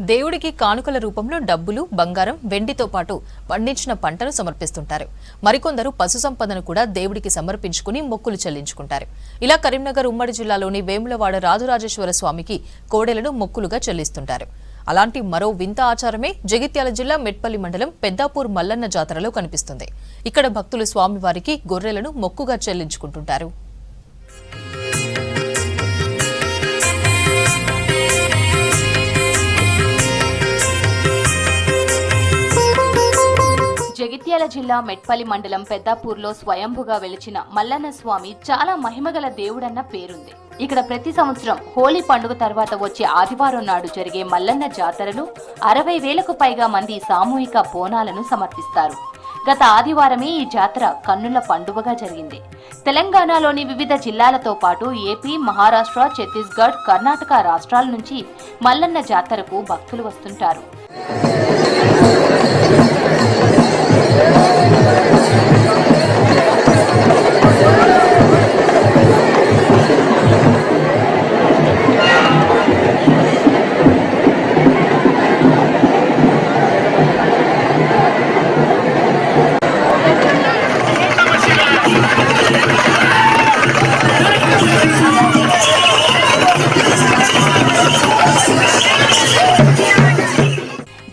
దేవుడికి కానుకల రూపంలో డబ్బులు బంగారం వెండితో పాటు పండించిన పంటను సమర్పిస్తుంటారు. మరికొందరు పశు సంపదను కూడా దేవుడికి సమర్పించుకుని మొక్కులు చెల్లించుకుంటారు. ఇలా కరీంనగర్ ఉమ్మడి జిల్లాలోని వేములవాడ రాజరాజేశ్వర స్వామికి కోడెలను మొక్కులుగా చెల్లిస్తుంటారు. అలాంటి మరో వింత ఆచారమే జగిత్యాల జిల్లా మెట్పల్లి మండలం పెద్దాపూర్ మల్లన్న జాతరలో కనిపిస్తుంది. ఇక్కడ భక్తులు స్వామివారికి గొర్రెలను మొక్కుగా చెల్లించుకుంటుంటారు. జగిత్యాల జిల్లా మెట్పల్లి మండలం పెద్దాపూర్లో స్వయంభుగా వెలిచిన మల్లన్న స్వామి చాలా మహిమగల దేవుడన్న పేరుంది. ఇక్కడ ప్రతి సంవత్సరం హోలీ పండుగ తర్వాత వచ్చే ఆదివారం నాడు జరిగే మల్లన్న జాతరలో అరవై వేలకు పైగా మంది సామూహిక బోనాలను సమర్పిస్తారు. గత ఆదివారమే ఈ జాతర కన్నుల పండుగగా జరిగింది. తెలంగాణలోని వివిధ జిల్లాలతో పాటు ఏపీ మహారాష్ట్ర ఛత్తీస్గఢ్ కర్ణాటక రాష్ట్రాల నుంచి మల్లన్న జాతరకు భక్తులు వస్తుంటారు.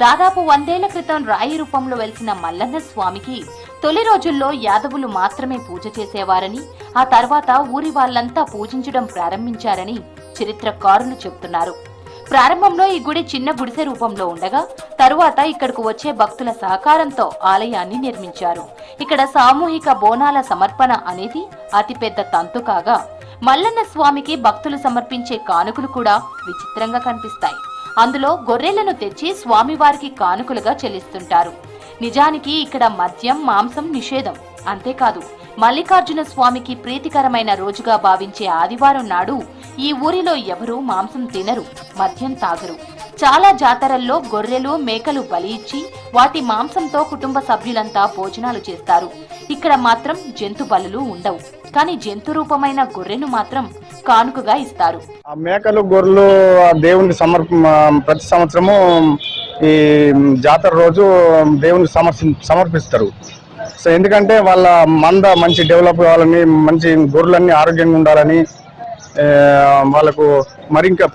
దాదాపు వందేళ్ళ క్రితం రాయి రూపంలో వెలిసిన మల్లన్న స్వామికి తొలి రోజుల్లో యాదవులు మాత్రమే పూజ చేసేవారని ఆ తర్వాత ఊరి వాళ్ళంతా పూజించడం ప్రారంభించారని చరిత్రకారులు చెబుతున్నారు. ప్రారంభంలో ఈ గుడి చిన్న గుడిసె రూపంలో ఉండగా తరువాత ఇక్కడకు వచ్చే భక్తుల సహకారంతో ఆలయాన్ని నిర్మించారు. ఇక్కడ సామూహిక బోనాల సమర్పణ అనేది అతిపెద్ద తంతు కాగా మల్లన్న స్వామికి భక్తులు సమర్పించే కానుకలు కూడా విచిత్రంగా కనిపిస్తాయి. అందులో గొర్రెలను తెచ్చి స్వామివారికి కానుకలుగా చెల్లిస్తుంటారు. నిజానికి ఇక్కడ మద్యం మాంసం నిషేధం. అంతేకాదు మల్లికార్జున స్వామికి ప్రీతికరమైన రోజుగా భావించే ఆదివారం నాడు ఈ ఊరిలో ఎవరూ మాంసం తినరు మద్యం తాగరు. చాలా జాతరల్లో గొర్రెలు మేకలు బలి ఇచ్చి వాటి మాంసంతో కుటుంబ సభ్యులంతా భోజనాలు చేస్తారు. ఇక్కడ మాత్రం జంతు బలులు ఉండవు. కానీ జంతు రూపమైన గొర్రెను మాత్రం కానుకగా ఇస్తారు. ఆ మేకలు గొర్రెలు దేవునికి సమర్ప ప్రతి సంవత్సరము ఈ జాతర రోజు దేవునికి సమర్పి సమర్పిస్తారు. సో ఎందుకంటే వాళ్ళ మంద మంచి డెవలప్ కావాలని మంచి గొర్రెలన్నీ ఆరోగ్యంగా ఉండాలని వాళ్ళకు మరి ఇంకా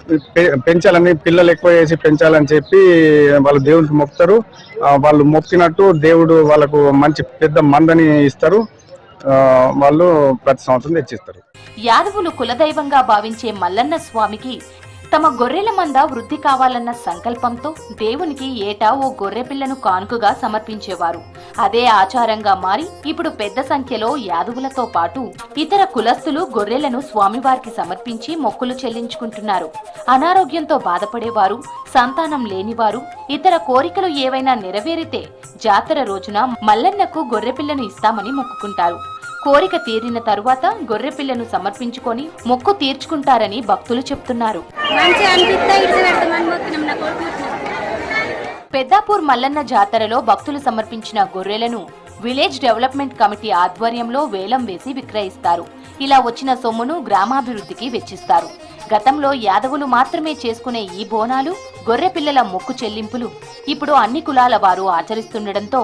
పెంచాలని పిల్లలు ఎక్కువ చేసి పెంచాలని చెప్పి వాళ్ళు దేవునికి మొక్కుతారు. వాళ్ళు మొక్కినట్టు దేవుడు వాళ్ళకు మంచి పెద్ద మందని ఇస్తారు. వాళ్ళు ప్రతి సంవత్సరం తెచ్చిస్తారు. యాదవులు కులదైవంగా భావించే మల్లన్న స్వామికి తమ గొర్రెల మంద వృద్ధి కావాలన్న సంకల్పంతో దేవునికి ఏటా ఓ గొర్రె పిల్లను కానుకగా సమర్పించేవారు. అదే ఆచారంగా మారి ఇప్పుడు పెద్ద సంఖ్యలో యాదవులతో పాటు ఇతర కులస్తులు గొర్రెలను స్వామివారికి సమర్పించి మొక్కులు చెల్లించుకుంటున్నారు. అనారోగ్యంతో బాధపడేవారు సంతానం లేనివారు ఇతర కోరికలు ఏవైనా నెరవేరితే జాతర రోజున మల్లన్నకు గొర్రె పిల్లను ఇస్తామని మొక్కుకుంటారు. కోరిక తీరిన తరువాత గొర్రె పిల్లను సమర్పించుకొని మొక్కు తీర్చుకుంటారని భక్తులు చెప్తున్నారు. పెద్దాపూర్ మల్లన్న జాతరలో భక్తులు సమర్పించిన గొర్రెలను విలేజ్ డెవలప్మెంట్ కమిటీ ఆధ్వర్యంలో వేలం వేసి విక్రయిస్తారు. ఇలా వచ్చిన సొమ్మును గ్రామాభివృద్ధికి వెచ్చిస్తారు. గతంలో యాదవులు మాత్రమే చేసుకునే ఈ బోనాలు గొర్రె పిల్లల మొక్కు చెల్లింపులు ఇప్పుడు అన్ని కులాల వారు ఆచరిస్తుండటంతో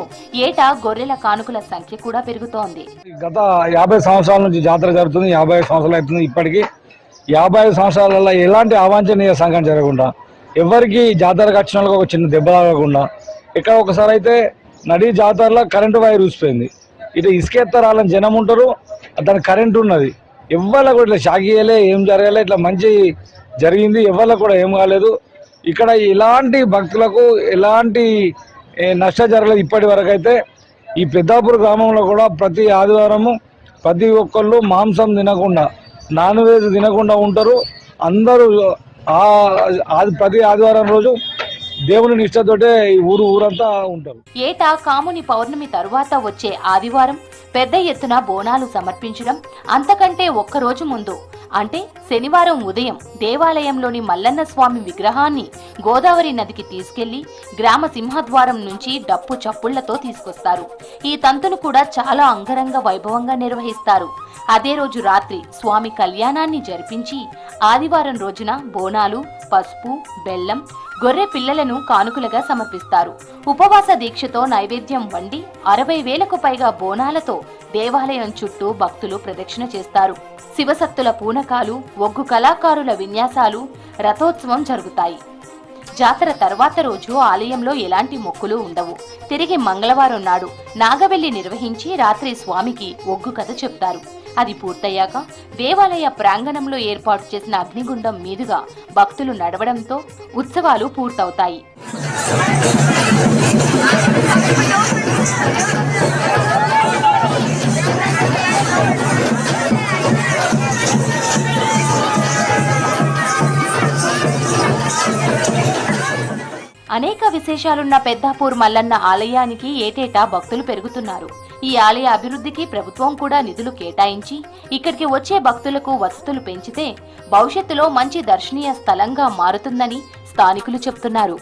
ఏటా గొర్రెల కానుకల సంఖ్య కూడా పెరుగుతోంది. గత యాభై సంవత్సరాల నుంచి జాతర జరుగుతుంది యాభై సంవత్సరాలు అవుతుంది ఇప్పటికి. యాభై సంవత్సరాలలో ఎలాంటి అవాంఛనీయ సంఘటన జరగకుండా ఎవరికి జాతరకు వచ్చిన ఒక చిన్న దెబ్బ తాగకుండా ఇక్కడ ఒకసారి అయితే నడి జాతరలో కరెంటు వైర్ ఊసిపోయింది. ఇటు ఇసుకెత్తరాలని జనం ఉంటారు దాని కరెంట్ ఉన్నది. ఎవరికి కూడా ఇట్లా షాక్ ఏం జరగలే ఇట్లా మంచి జరిగింది ఎవరికి కూడా ఏం కాలేదు. ఇక్కడ ఎలాంటి భక్తులకు ఎలాంటి నష్టం జరగలేదు ఇప్పటి వరకు అయితే ఈ పెద్దాపూర్ గ్రామంలో కూడా ప్రతి ఆదివారము ప్రతి ఒక్కళ్ళు మాంసం తినకుండా నాన్ వెజ్ తినకుండా ఉంటారు. అందరూ ఆది ప్రతి ఆదివారం రోజు దేవుని నిష్టతోటే ఈ ఊరు ఊరంతా ఉంటారు. ఏటా కాముని పౌర్ణమి తరువాత వచ్చే ఆదివారం పెద్ద ఎత్తున బోనాలు సమర్పించడం అంతకంటే ఒక్కరోజు ముందు. అంటే శనివారం ఉదయం దేవాలయంలోని మల్లన్న స్వామి విగ్రహాన్ని గోదావరి నదికి తీసుకెళ్ళి గ్రామ సింహద్వారం నుంచి డప్పు చప్పుళ్ళతో తీసుకొస్తారు. ఈ తంతును కూడా చాలా అంగరంగ వైభవంగా నిర్వహిస్తారు. అదే రోజు రాత్రి స్వామి కళ్యాణాన్ని జరిపించి ఆదివారం రోజున బోనాలు పసుపు బెల్లం గొర్రె పిల్లలను కానుకలుగా సమర్పిస్తారు. ఉపవాస దీక్షతో నైవేద్యం వండి అరవై వేలకు పైగా బోనాలతో దేవాలయం చుట్టూ భక్తులు ప్రదక్షిణ చేస్తారు. శివసత్తుల పూనకాలు ఒగ్గు కళాకారుల విన్యాసాలు రథోత్సవం జరుగుతాయి. జాతర తర్వాత రోజు ఆలయంలో ఎలాంటి మొక్కులు ఉండవు. తిరిగి మంగళవారం నాడు నాగవెల్లి నిర్వహించి రాత్రి స్వామికి ఒగ్గు కథ చెప్తారు. అది పూర్తయ్యాక దేవాలయ ప్రాంగణంలో ఏర్పాటు చేసిన అగ్నిగుండం మీదుగా భక్తులు నడవడంతో ఉత్సవాలు పూర్తవుతాయి. అనేక విశేషాలున్న పెద్దాపూర్ మల్లన్న ఆలయానికి ఏటేటా భక్తులు పెరుగుతున్నారు. ఈ ఆలయ అభివృద్ధికి ప్రభుత్వం కూడా నిధులు కేటాయించి ఇక్కడికి వచ్చే భక్తులకు వసతులు పెంచితే భవిష్యత్తులో మంచి దర్శనీయ స్థలంగా మారుతుందని స్థానికులు చెప్తున్నారు.